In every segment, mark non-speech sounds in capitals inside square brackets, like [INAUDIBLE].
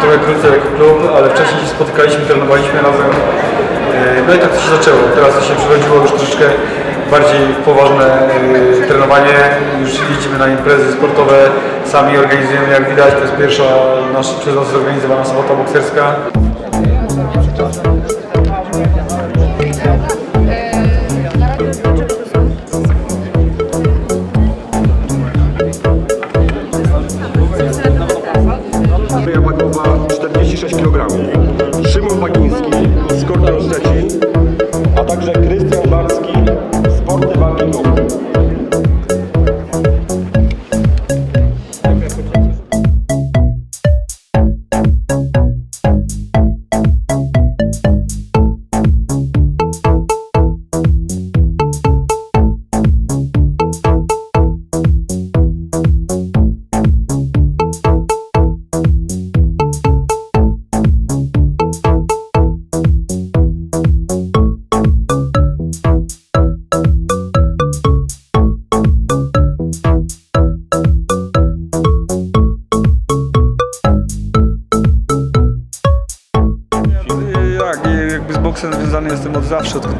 trochę krócej jako klub, ale wcześniej się spotykaliśmy, trenowaliśmy razem. Yy, No i tak to się zaczęło. Teraz to się przechodziło już troszeczkę bardziej poważne yy, trenowanie. Już jeździmy na imprezy sportowe, sami organizujemy jak widać. To jest pierwsza nasza przez nas zorganizowana sobota bokserska.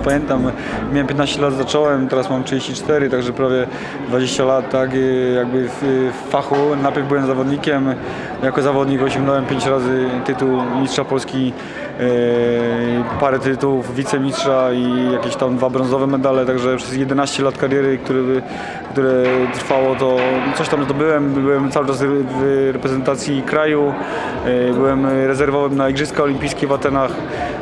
Pamiętam. Miałem 15 lat, zacząłem, teraz mam 34, także prawie 20 lat, tak, jakby w, w fachu. Najpierw byłem zawodnikiem, jako zawodnik osiągnąłem 5 razy tytuł mistrza Polski, e, parę tytułów wicemistrza i jakieś tam dwa brązowe medale, także przez 11 lat kariery, które, które trwało, to coś tam zdobyłem. Byłem cały czas w reprezentacji kraju, e, byłem rezerwowym na Igrzyska Olimpijskie w Atenach.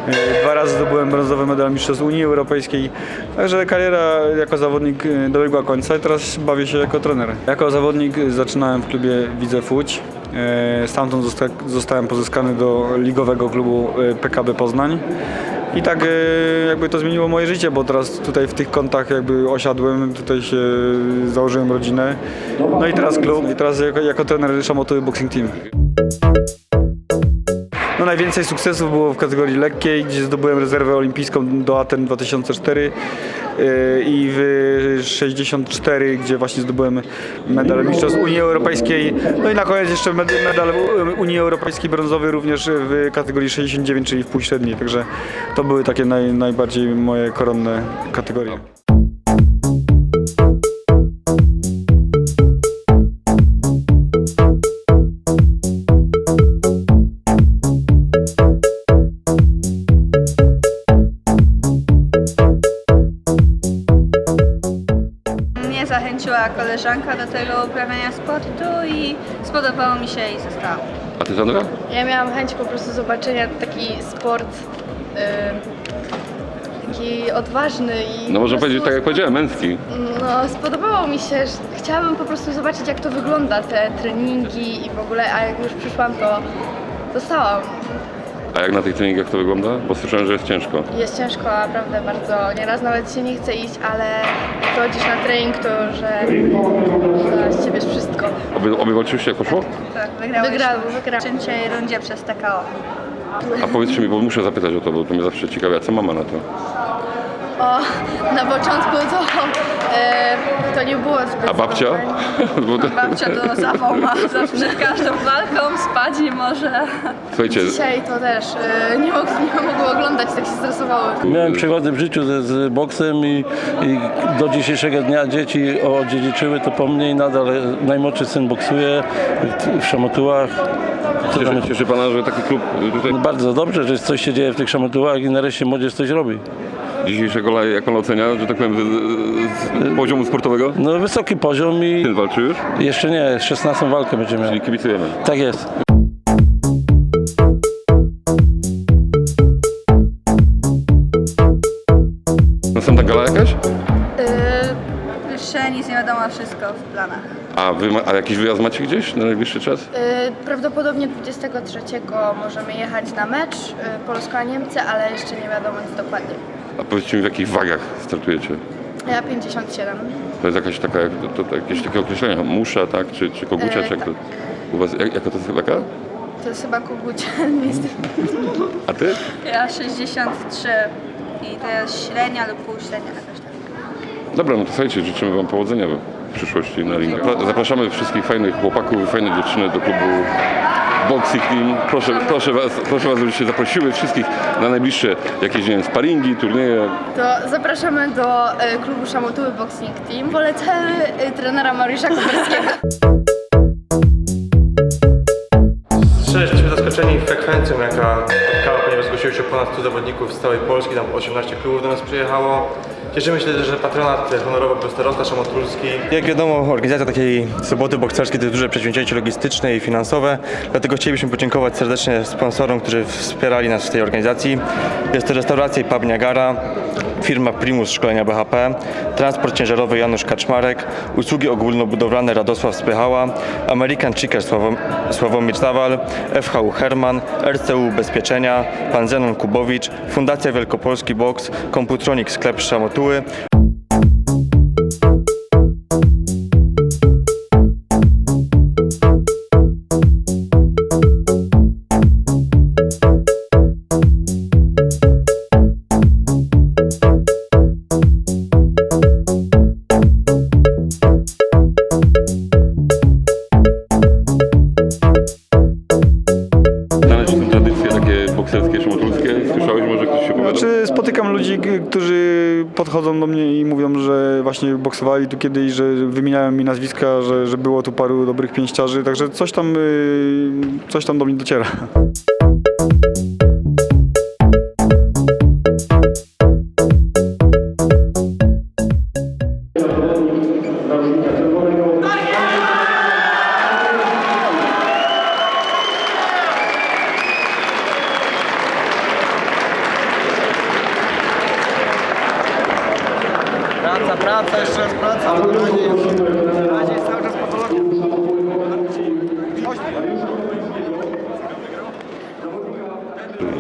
E, Dwa razy zdobyłem brązowy medal mistrzostw Unii Europejskiej. Także kariera jako zawodnik e, dobiegła końca i teraz bawię się jako trener. Jako zawodnik zaczynałem w klubie Widzew Łódź. Stamtąd zosta zostałem pozyskany do ligowego klubu PKB Poznań. I tak e, jakby to zmieniło moje życie, bo teraz tutaj w tych kątach jakby osiadłem, tutaj się założyłem rodzinę. No i teraz klub, i teraz jako, jako trener Szamotuły Boxing Team. No najwięcej sukcesów było w kategorii lekkiej, gdzie zdobyłem rezerwę olimpijską do Aten 2004 yy, i w 64, gdzie właśnie zdobyłem medal mistrzostw Unii Europejskiej. No i na koniec jeszcze med- medal Unii Europejskiej brązowy również w kategorii 69, czyli w półśredniej. Także to były takie naj, najbardziej moje koronne kategorie. Zachęciła koleżanka do tego uprawiania sportu i spodobało mi się i zostałam. A ty Sandra? Ja miałam chęć po prostu zobaczenia taki sport y, taki odważny i No można po powiedzieć tak jak powiedziałem, męski. No spodobało mi się, że chciałabym po prostu zobaczyć jak to wygląda, te treningi i w ogóle, a jak już przyszłam to zostałam. A jak na tych treningach to wygląda? Bo słyszałem, że jest ciężko. Jest ciężko, naprawdę bardzo, nieraz nawet się nie chce iść, ale jak chodzisz na trening to, że z ciebie jest wszystko. Oby, oby walczyliście jak poszło? Tak, wygrałeś Wygrałam, wygrałam. w trzeciej rundzie przez TKO. A powiedzcie mi, bo muszę zapytać o to, bo to mnie zawsze ciekawi, a co mama na to? O, na początku to, e, to nie było zbyt A babcia? [LAUGHS] Babcia to zawał ma zawsze przed każdą walką, spać nie może. słuchajcie, Dzisiaj to też e, nie, mog, nie mogło oglądać, tak się stresowało. Miałem przygody w życiu z, z boksem i, i do dzisiejszego dnia dzieci odziedziczyły to po mnie i nadal najmłodszy syn boksuje w, w Szamotułach. Cieszy, cieszy Pana, że taki klub tutaj Bardzo dobrze, że coś się dzieje w tych Szamotułach i nareszcie młodzież coś robi. Dzisiejszego live, jak Pan ocenia, że tak powiem, z, z poziomu sportowego? No wysoki poziom i Syn walczy już, jeszcze nie, 16 walkę będzie miał. czyli kibicujemy. Tak jest. Następna gala jakaś? Yy, jeszcze nic nie wiadomo, wszystko w planach. A, wy ma, a jakiś wyjazd macie gdzieś na najbliższy czas? E, prawdopodobnie 23 możemy jechać na mecz e, Polska-Niemcy, ale jeszcze nie wiadomo nic dokładnie. A powiedzcie mi, w jakich wagach startujecie? Ja 57. To jest jakaś taka, to, to jakieś takie określenia, musza, tak? Czy, czy kogucia, E, czy jak to? tak. U was, jak, jaka to jest waka? To jest chyba [LAUGHS] niestety. A ty? Ja 63 i to jest średnia lub półśrednia jakoś tak. Dobra, no to słuchajcie, życzymy Wam powodzenia w przyszłości na ringach. Zapraszamy wszystkich fajnych chłopaków i fajne dziewczyny do klubu Boxing Team. Proszę, proszę, was, proszę Was, żebyście zaprosiły wszystkich na najbliższe jakieś, nie wiem, sparingi, turnieje. To zapraszamy do e, klubu Szamotuły Boxing Team. Polecamy e, trenera Mariusza Koperskiego. Szczerze jesteśmy zaskoczeni frekwencją, jaka spotkała, ponieważ zgłosiło się ponad 100 zawodników z całej Polski, tam 18 klubów do nas przyjechało. Cieszymy się że patronat honorowy był starosta szamotulski. Jak wiadomo, organizacja takiej soboty bokserskiej to jest duże przedsięwzięcie logistyczne i finansowe, dlatego chcielibyśmy podziękować serdecznie sponsorom, którzy wspierali nas w tej organizacji. Jest to restauracja i pub Niagara, firma Primus Szkolenia BHP, transport ciężarowy Janusz Kaczmarek, usługi ogólnobudowlane Radosław Spychała, American Chicker Sławom- Sławomir Nawal, FHU Herman, RCU Ubezpieczenia, pan Zenon Kubowicz, Fundacja Wielkopolski Box, Komputronik Sklep Szamotuły, są tradycje takie bokserskie, szamotulskie. Słyszałeś może, ktoś się opowiadał? Czy spotykam ludzi, którzy podchodzą do mnie i mówią, że właśnie boksowali tu kiedyś, że wymieniają mi nazwiska, że, że było tu paru dobrych pięściarzy, także coś tam, y, coś tam do mnie dociera.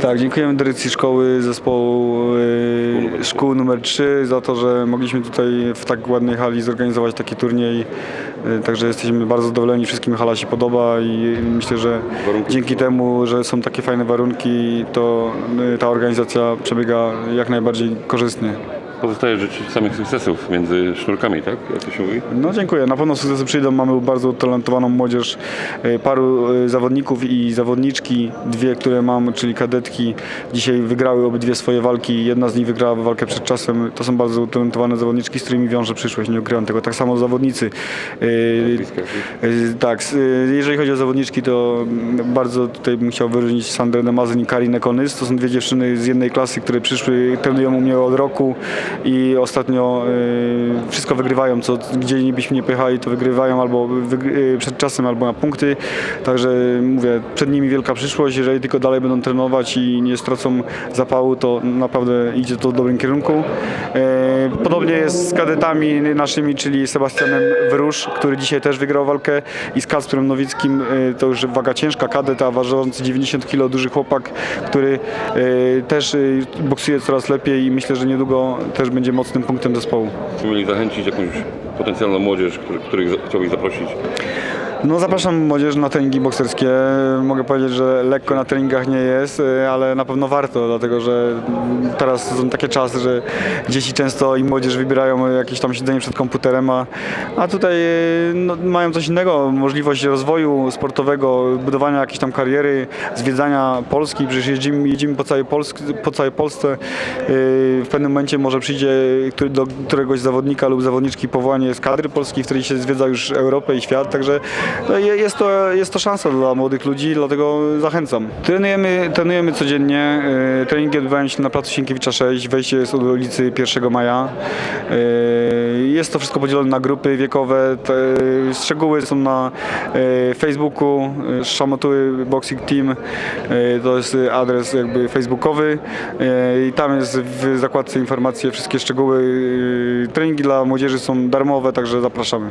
Tak, dziękujemy dyrekcji szkoły, zespołu y, szkół numer 3 za to, że mogliśmy tutaj w tak ładnej hali zorganizować taki turniej. Y, Także jesteśmy bardzo zadowoleni, wszystkim hala się podoba i myślę, że dzięki temu, że są takie fajne warunki, to y, ta organizacja przebiega jak najbardziej korzystnie. Pozostaje życzyć samych sukcesów między sznurkami, tak? Jak to się mówi? No dziękuję. Na pewno sukcesy przyjdą. Mamy bardzo utalentowaną młodzież, y, paru y, zawodników i zawodniczki. Dwie, które mam, czyli kadetki. Dzisiaj wygrały obydwie swoje walki. Jedna z nich wygrała walkę przed czasem. To są bardzo utalentowane zawodniczki, z którymi wiąże przyszłość. Nie ukrywam tego. Tak samo zawodnicy. Y, Tak, jeżeli chodzi o zawodniczki, to bardzo tutaj bym chciał wyróżnić Sandrę Demazyn i Karinę Konys. To są dwie dziewczyny z jednej klasy, które przyszły, trenują u mnie od roku i ostatnio y, wszystko wygrywają, co gdzie byśmy nie pojechali, to wygrywają albo y, przed czasem, albo na punkty. Także mówię, przed nimi wielka przyszłość. Jeżeli tylko dalej będą trenować i nie stracą zapału, to naprawdę idzie to w dobrym kierunku. Y, Podobnie jest z kadetami naszymi, czyli Sebastianem Wróż, który dzisiaj też wygrał walkę i z Kacprem Nowickim, to już waga ciężka, kadet, a ważący 90 kg, duży chłopak, który też boksuje coraz lepiej i myślę, że niedługo też będzie mocnym punktem zespołu. Czy mieli zachęcić jakąś potencjalną młodzież, który, których chciałbyś zaprosić? No zapraszam młodzież na treningi bokserskie. Mogę powiedzieć, że lekko na treningach nie jest, y, ale na pewno warto, dlatego że teraz są takie czasy, że dzieci często i młodzież wybierają jakieś tam siedzenie przed komputerem, a, a tutaj y, no, mają coś innego, możliwość rozwoju sportowego, budowania jakiejś tam kariery, zwiedzania Polski, przecież jeździmy po, całej Polsce, po całej Polsce. W pewnym momencie może przyjdzie do któregoś zawodnika lub zawodniczki powołanie z kadry polskiej, w której się zwiedza już Europę i świat, także no, je- jest, to, jest to szansa dla młodych ludzi, dlatego zachęcam. Trenujemy, trenujemy codziennie, y, treningi odbywają się na placu Sienkiewicza 6, wejście jest od ulicy 1 maja. Y, Jest to wszystko podzielone na grupy wiekowe, te szczegóły są na y, Facebooku, Szamotuły Boxing Team, to jest adres jakby facebookowy i tam jest w zakładce informacje, wszystkie szczegóły. Treningi dla młodzieży są darmowe, także zapraszamy.